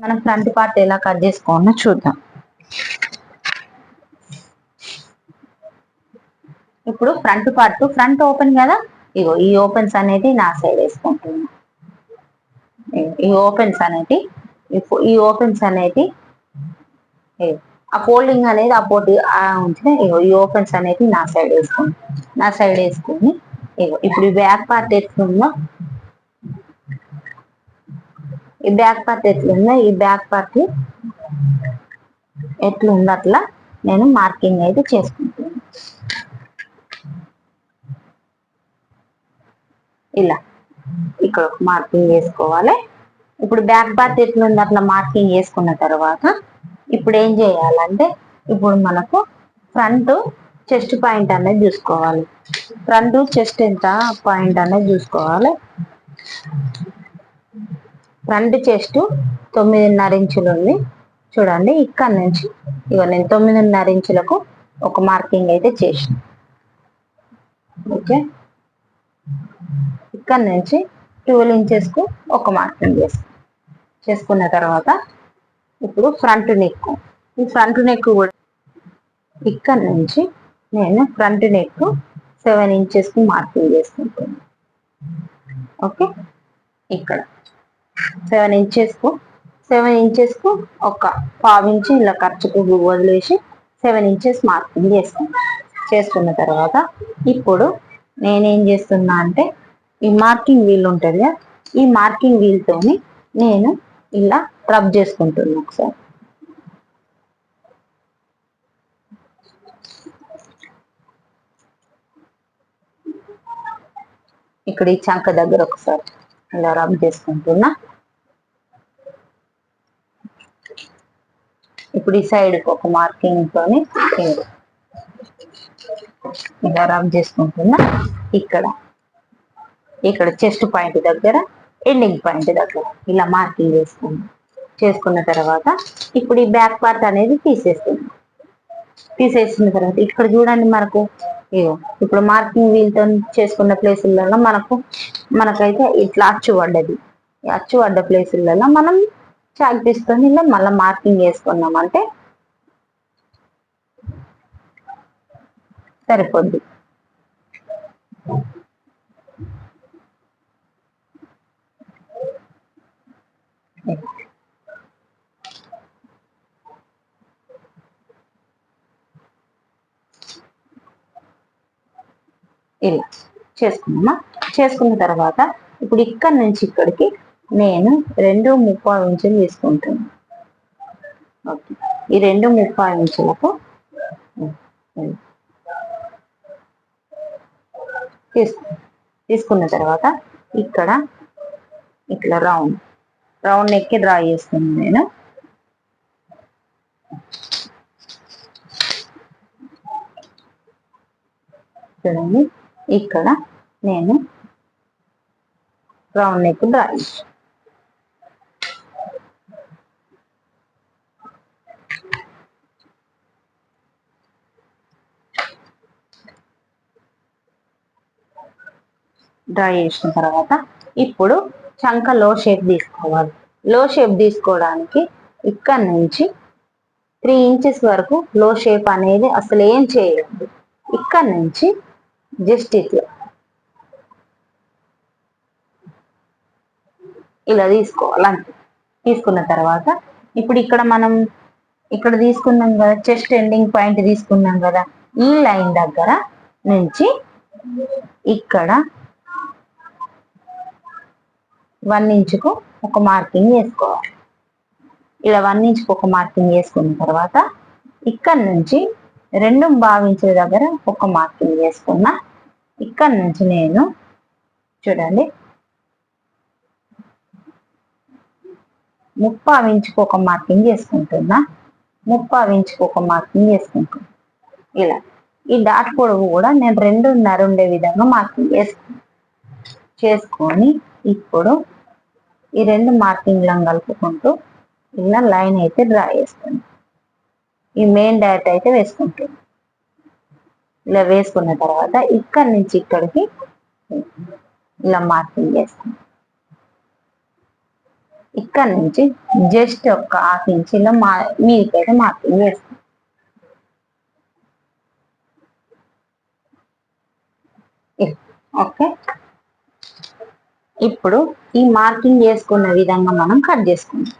మనం front part ఎలా cut చేసుకోవాలో చూద్దాం. ఇప్పుడు ఫ్రంట్ పార్ట్ ఫ్రంట్ ఓపెన్ కదా? ఇగో ఈ ఓపెన్స్ అనేది నా సైడ్ వేసుకుంటున్నా. ఈ ఓపెన్స్ అనేది ఈ ఓపెన్స్ అనేది ఆ ఫోల్డింగ్ అనేది ఆ పోటీ ఉంచిన ఇగో ఈ ఓపెన్స్ అనేది నా సైడ్ వేసుకోండి నా సైడ్ వేసుకొని ఇగో ఇప్పుడు ఈ బ్యాక్ పార్ట్ ఎట్లుందో ఈ బ్యాక్ పార్ట్ ఎట్లుందో ఈ బ్యాక్ పార్ట్ ఎట్లుందో అట్లా నేను మార్కింగ్ అయితే చేసుకుంటాను ఇలా ఇక్కడ ఒక మార్కింగ్ వేసుకోవాలి ఇప్పుడు బ్యాక్ పార్ట్ ఎట్లుంది అట్లా మార్కింగ్ వేసుకున్న తర్వాత ఇప్పుడు ఏం చేయాలంటే ఇప్పుడు మనకు ఫ్రంట్ చెస్ట్ పాయింట్ అనేది చూసుకోవాలి. ఫ్రంట్ చెస్ట్ ఎంత పాయింట్ అనేది చూసుకోవాలి. ఫ్రంట్ చెస్ట్ తొమ్మిదిన్నర ఇంచులు ఉంది. చూడండి ఇక్కడ నుంచి ఇక నేను తొమ్మిదిన్నర ఇంచులకు ఒక మార్కింగ్ అయితే చేసిన. ఓకే? ఇక్కడ నుంచి ట్వెల్వ్ ఇంచెస్కు ఒక మార్కింగ్ చేస్తాను చేసుకున్న తర్వాత ఇప్పుడు ఫ్రంట్ నెక్. ఈ ఫ్రంట్ నెక్ కూడా ఇక్కడ నుంచి నేను ఫ్రంట్ నెక్ సెవెన్ ఇంచెస్కి మార్కింగ్ చేసుకుంటాను ఓకే? ఇక్కడ. సెవెన్ ఇంచెస్కు సెవెన్ ఇంచెస్కు ఒక పావు ఇంచు ఇలా ఖర్చుకు వదిలేసి సెవెన్ ఇంచెస్ మార్కింగ్ చేసుకున్నాను చేసుకున్న తర్వాత ఇప్పుడు నేనేం చేస్తున్నా అంటే ఈ మార్కింగ్ వీల్ ఉంటుంది కదా ఈ మార్కింగ్ వీల్తోని నేను ఇలా రబ్ చేసుకుంటున్నా ఒకసారి. ఇక్కడ ఈ చంక దగ్గర ఒకసారి ఇలా రబ్ చేసుకుంటున్నా. ఇప్పుడు ఈ సైడ్ ఒక మార్కింగ్ తోని ఇలా రబ్ చేసుకుంటున్నా. ఇక్కడ. ఇక్కడ చెస్ట్ పాయింట్ దగ్గర ఎండింగ్ పాయింట్ దగ్గర. ఇలా మార్కింగ్ చేసుకున్నాం చేసుకున్న తర్వాత ఇప్పుడు ఈ బ్యాక్ పార్ట్ అనేది తీసేస్తుంది తీసేసిన తర్వాత ఇక్కడ చూడండి మనకు. ఇగో ఇప్పుడు మార్కింగ్ వీల్తో చేసుకున్న ప్లేసులలో మనకు మనకైతే ఇట్లా అచ్చు పడ్డది. అచ్చు పడ్డ ప్లేసులలో మనం చాక్ తీసుకొని ఇలా మళ్ళీ మార్కింగ్ వేసుకున్నామంటే సరిపోద్ది. ఇలా చేసుకున్నామా చేసుకున్న తర్వాత ఇప్పుడు ఇక్కడ నుంచి ఇక్కడికి నేను రెండు ముప్పై ఇంచులు తీసుకుంటాను ఓకే. ఈ రెండు ముప్పై ఇంచులకు తీసుకు తీసుకున్న తర్వాత ఇక్కడ ఇట్లా రౌండ్ రౌండ్ నెక్కి డ్రా చేస్తున్నాను నేను. చూడండి ఇక్కడ నేను రౌండ్ నెక్ డ్రా చేస్తాను డ్రై చేసిన తర్వాత ఇప్పుడు చంక లో షేప్ తీసుకోవాలి. లో షేప్ తీసుకోవడానికి ఇక్కడ నుంచి త్రీ ఇంచెస్ వరకు లో షేప్ అనేది అసలు ఏం చేయదు ఇక్కడ నుంచి జస్ట్ ఇట్లా. ఇలా తీసుకోవాలి తీసుకున్న తర్వాత ఇప్పుడు ఇక్కడ మనం ఇక్కడ తీసుకున్నాం కదా చెస్ట్ ఎండింగ్ పాయింట్ తీసుకున్నాం కదా ఈ లైన్ దగ్గర నుంచి ఇక్కడ వన్ ఇంచుకు ఒక మార్కింగ్ వేసుకోవాలి. ఇలా వన్ ఇంచుకు ఒక మార్కింగ్ వేసుకున్న తర్వాత ఇక్కడ నుంచి రెండు భావించే దగ్గర ఒక మార్కింగ్ చేసుకున్న ఇక్కడ నుంచి నేను చూడండి. ముప్పావు ఇంచుకు ఒక మార్కింగ్ చేసుకుంటున్నా ముప్పావు ఇంచుకు ఒక మార్కింగ్ చేసుకుంటున్నా ఇలా ఈ డాట్ పొడవు కూడా నేను రెండున్నర ఉండే విధంగా మార్కింగ్ చేసుకుంటాను చేసుకొని ఇప్పుడు ఈ రెండు మార్కింగ్లను కలుపుకుంటూ ఇలా లైన్ అయితే డ్రా చేసుకోండి ఈ మెయిన్ డైట్ అయితే వేసుకుంటుంది ఇలా వేసుకున్న తర్వాత ఇక్కడి నుంచి ఇక్కడికి ఇలా మార్కింగ్ చేస్తాం. ఇక్కడ నుంచి జస్ట్ ఒక హాఫ్ ఇంచ్ మా మీదకైతే మార్కింగ్ వేస్తాం ఓకే? ఇప్పుడు ఈ మార్కింగ్ చేసుకున్న విధంగా మనం కట్ చేసుకుందాం.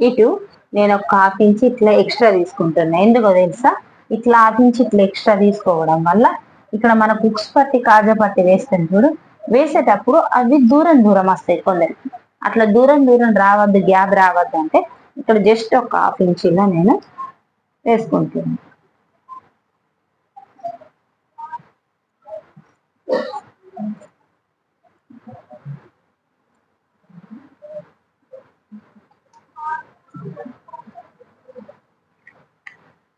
ఇటు నేను ఒక హాఫ్ ఇంచ్ ఇట్లా ఎక్స్ట్రా తీసుకుంటున్నా. ఎందుకో తెలుసా? ఇట్లా హాఫ్ ఇంచ్ ఇట్లా ఎక్స్ట్రా తీసుకోవడం వల్ల ఇక్కడ మన బుక్స్ పట్టి కాజా పట్టి వేస్తాను చూడు. వేసేటప్పుడు అవి దూరం దూరం వస్తాయి కొందరికి. అట్లా దూరం దూరం రావద్దు గ్యాప్ రావద్దు అంటే ఇక్కడ జస్ట్ ఒక హాఫ్ ఇంచ్ ఇలా నేను వేసుకుంటున్నాను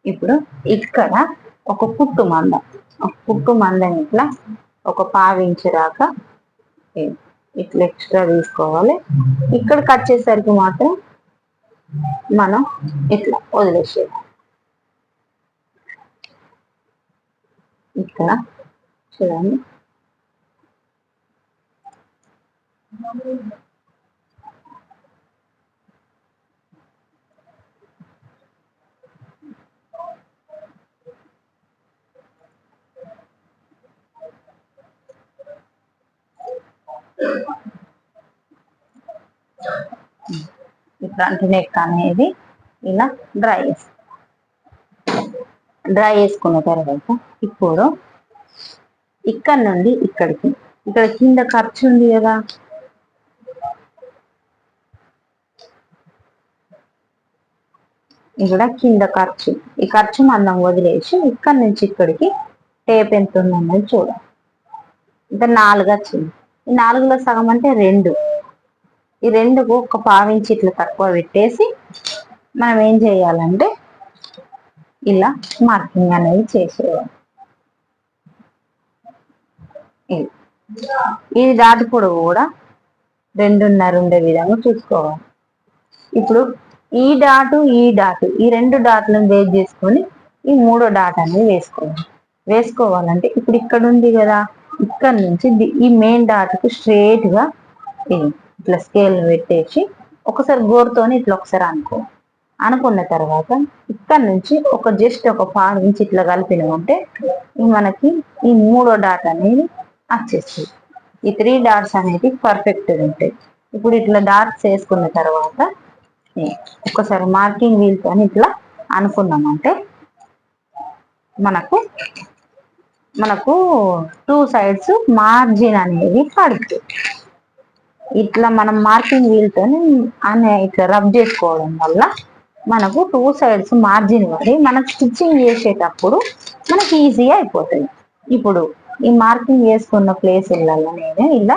ఇప్పుడు ఇక్కడ ఒక పుట్టు మంద. ఒక పుట్టు మందని ఇట్లా ఒక పావించి రాక ఇట్లా ఎక్స్ట్రా తీసుకోవాలి. ఇక్కడ కట్ చేసేసరికి మాత్రం మనం ఇట్లా వదిలేసేయాలి. ఇక్కడ చూడండి ఈ ఫ్రంట్ నెక్ అనేది ఇలా డ్రై చేస్తాం. డ్రై చేసుకున్న తర్వాత ఇప్పుడు ఇక్కడ నుండి ఇక్కడికి ఇక్కడ కింద ఖర్చు ఉంది కదా. ఇక్కడ కింద ఖర్చు ఈ ఖర్చు మందం వదిలేసి ఇక్కడ నుంచి ఇక్కడికి టేప్ ఎంత ఉందన్నది చూడాలి ఇంకా నాలుగు వచ్చింది. ఈ నాలుగులో సగం అంటే రెండు. ఈ రెండుకు ఒక పావించి ఇట్లా తక్కువ పెట్టేసి మనం ఏం చేయాలంటే ఇలా మార్కింగ్ అనేది చేసేయాలి. ఇది. దాటి పొడవు కూడా రెండున్నర ఉండే విధంగా చూసుకోవాలి. ఇప్పుడు ఈ డాటు ఈ డాటు ఈ రెండు డాట్లను బేస్ చేసుకొని ఈ మూడో డాట్ అనేది వేసుకోవాలి. వేసుకోవాలంటే ఇప్పుడు ఇక్కడ ఉంది కదా ఇక్కడ నుంచి ఈ మెయిన్ డాట్కు స్ట్రేట్గా గా ఇట్లా స్కేల్ పెట్టేసి ఒకసారి గోరుతోని ఇట్లా ఒకసారి అనుకో. అనుకున్న తర్వాత ఇక్కడ నుంచి ఒక జస్ట్ ఒక ఫార్ నుంచి ఇట్లా కలిపినామంటే మనకి ఈ మూడో డాట్ అనేది వచ్చేస్తుంది. ఈ త్రీ డాట్స్ అనేది పర్ఫెక్ట్గా ఉంటాయి. ఇప్పుడు ఇట్లా డాట్స్ వేసుకున్న తర్వాత ఒకసారి మార్కింగ్ వీల్తో ఇట్లా అనుకున్నామంటే మనకు మనకు టూ సైడ్స్ మార్జిన్ అనేది పడుతుంది. ఇట్లా మనం మార్కింగ్ వీల్తో అనే ఇట్లా రబ్ చేసుకోవడం వల్ల మనకు టూ సైడ్స్ మార్జిన్ పడి మనం స్టిచ్చింగ్ చేసేటప్పుడు మనకి ఈజీగా అయిపోతుంది. ఇప్పుడు ఈ మార్కింగ్ చేసుకున్న ప్లేసులలో నేను ఇలా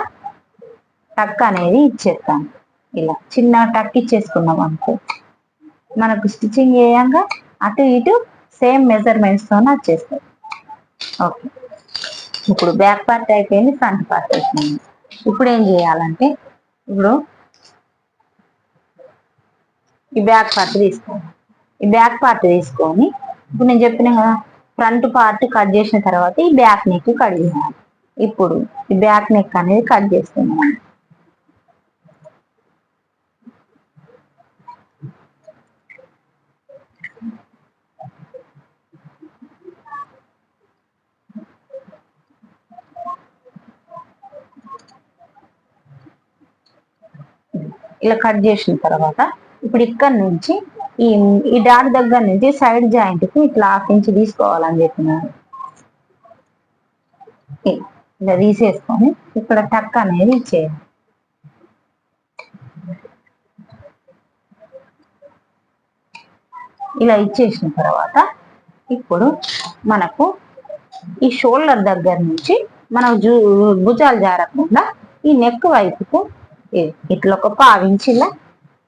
టక్ అనేది ఇచ్చేస్తాను. ఇలా చిన్న టక్ ఇచ్చేసుకున్నాం అనుకో. మనకు స్టిచ్చింగ్ చేయంగా అటు ఇటు సేమ్ మెజర్మెంట్స్తో వచ్చేస్తాయి. ఓకే. ఇప్పుడు బ్యాక్ పార్ట్ అయిపోయింది ఫ్రంట్ పార్ట్ అయిపోయింది. ఇప్పుడు ఏం చేయాలంటే ఇప్పుడు ఈ బ్యాక్ పార్ట్ తీసుకోవాలి ఈ బ్యాక్ పార్ట్ తీసుకొని ఇప్పుడు నేను చెప్పిన కదా ఫ్రంట్ పార్ట్ కట్ చేసిన తర్వాత ఈ బ్యాక్ నెక్ కట్ చేయాలి ఇప్పుడు ఈ బ్యాక్ నెక్ అనేది కట్ చేస్తున్నాను. ఇలా కట్ చేసిన తర్వాత ఇప్పుడు ఇక్కడ నుంచి ఈ ఈ డాట్ దగ్గర నుంచి సైడ్ జాయింట్కి ఇట్లా హాఫ్ ఇంచ్ తీసుకోవాలని చెప్పినారు. ఇలా తీసేసుకొని ఇక్కడ టక్ అనేది ఇచ్చేయాలి ఇలా ఇచ్చేసిన తర్వాత ఇప్పుడు మనకు ఈ షోల్డర్ దగ్గర నుంచి మనం జూ భుజాలు జారకుండా ఈ నెక్ వైపుకు ఇట్లా ఒక పావించిలా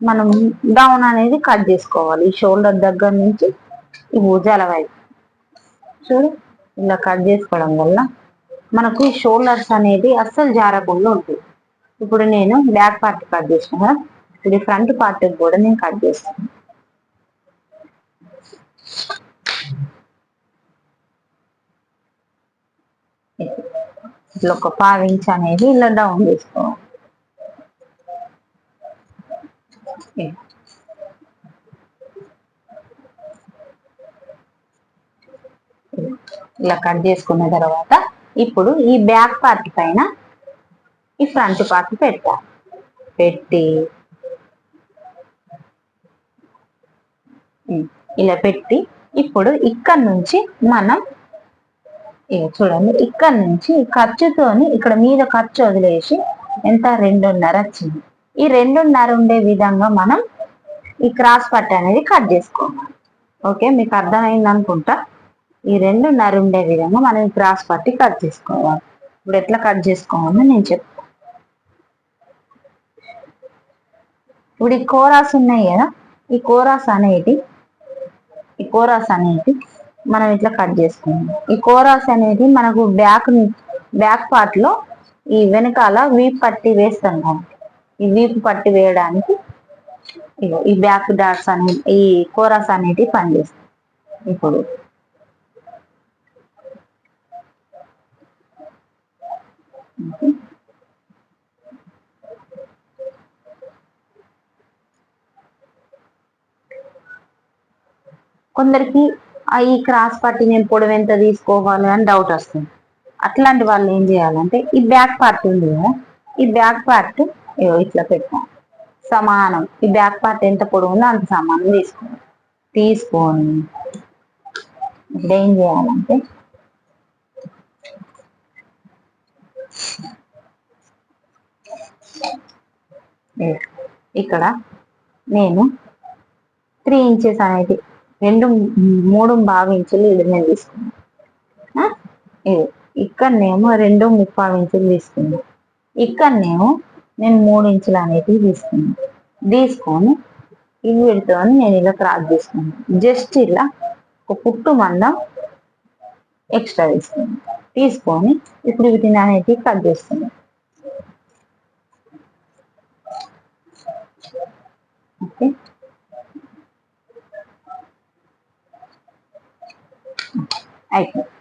మనం డౌన్ అనేది కట్ చేసుకోవాలి. ఈ షోల్డర్ దగ్గర నుంచి ఈ భుజాల వైపు. చూడు ఇలా కట్ చేసుకోవడం వల్ల మనకు ఈ షోల్డర్స్ అనేది అస్సలు జారకుండా ఉంటుంది ఇప్పుడు నేను బ్యాక్ పార్ట్ కట్ చేసిన కదా ఇప్పుడు ఫ్రంట్ పార్ట్ కూడా నేను కట్ చేస్తాను. ఇట్లా ఒక పావించి అనేది ఇలా డౌన్ చేసుకోవాలి. ఓకే. ఇలా కట్ చేసుకున్న తర్వాత ఇప్పుడు ఈ బ్యాక్ పార్ట్ పైన ఈ ఫ్రంట్ పార్ట్ పెట్టా. పెట్టి ఇలా పెట్టి ఇప్పుడు ఇక్కడ నుంచి మనం చూడండి ఇక్కడ నుంచి ఖర్చుతోని ఇక్కడ మీద ఖర్చు వదిలేసి ఎంత? రెండున్నర వచ్చింది. ఈ రెండున్నర ఉండే విధంగా మనం ఈ క్రాస్ పట్ అనేది కట్ చేసుకోవాలి. ఓకే మీకు అర్థమైంది అనుకుంటా? ఈ రెండున్నర ఉండే విధంగా మనం ఈ క్రాస్ పట్టి కట్ చేసుకోవాలి. ఇప్పుడు ఎట్లా కట్ చేసుకోవాలో నేను చెప్తాను ఇప్పుడు ఈ కోరాస్ ఉన్నాయి కదా ఈ కోరాస్ అనేది ఈ కోరాస్ అనేది మనం ఇట్లా కట్ చేసుకుందాం ఈ కోరాస్ అనేది మనకు బ్యాక్ బ్యాక్ పార్ట్లో ఈ వెనకాల వీప్ పట్టి వేస్తాం కాబట్టి వీపు పట్టి వేయడానికి ఇగో ఈ బ్యాక్ డాట్స్ అనే ఈ కోరాస్ అనేటివి పనిచేస్తాయి. ఇప్పుడు కొందరికి ఈ క్రాస్ పట్టి నేను పొడవు ఎంత తీసుకోవాలి అని డౌట్ వస్తుంది. అట్లాంటి వాళ్ళు ఏం చేయాలంటే ఈ బ్యాక్ పార్ట్ ఉంది కదా ఈ బ్యాక్ పార్ట్ ఇట్లా పెట్టాం. సమానం. ఈ బ్యాక్ పార్ట్ ఎంత పొడవు ఉందో అంత సమానం. తీసుకోండి. తీసుకొని ఇప్పుడు ఏం చేయాలంటే ఇక్కడ నేను త్రీ ఇంచెస్ అనేది రెండు మూడు బాగా ఇంచులు ఇది నేను తీసుకున్నాను ఇక్కడనేమో రెండు ముప్పావు ఇంచులు తీసుకున్నాను ఇక్కడనేమో నేను మూడు ఇంచులు అనేటివి తీసుకున్నాను తీసుకొని ఇవి పెడుతామని నేను ఇలా క్రాస్ తీసుకున్నాను జస్ట్ ఇలా ఒక పుట్టు మందం ఎక్స్ట్రా తీసుకున్నాను తీసుకొని ఇప్పుడు వీటిని అనేటివి కట్ చేస్తున్నాను ఓకే. అయిపోయింది.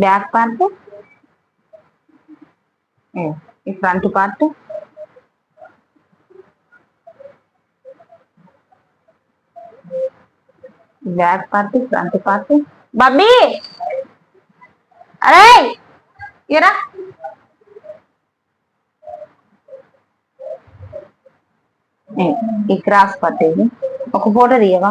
బ్యాక్ పార్ట్ ఈ front part back part front part బబ్బీ అరే ఇరా ఈ క్రాస్ పట్టేది ఒక ఫోటో తీయవా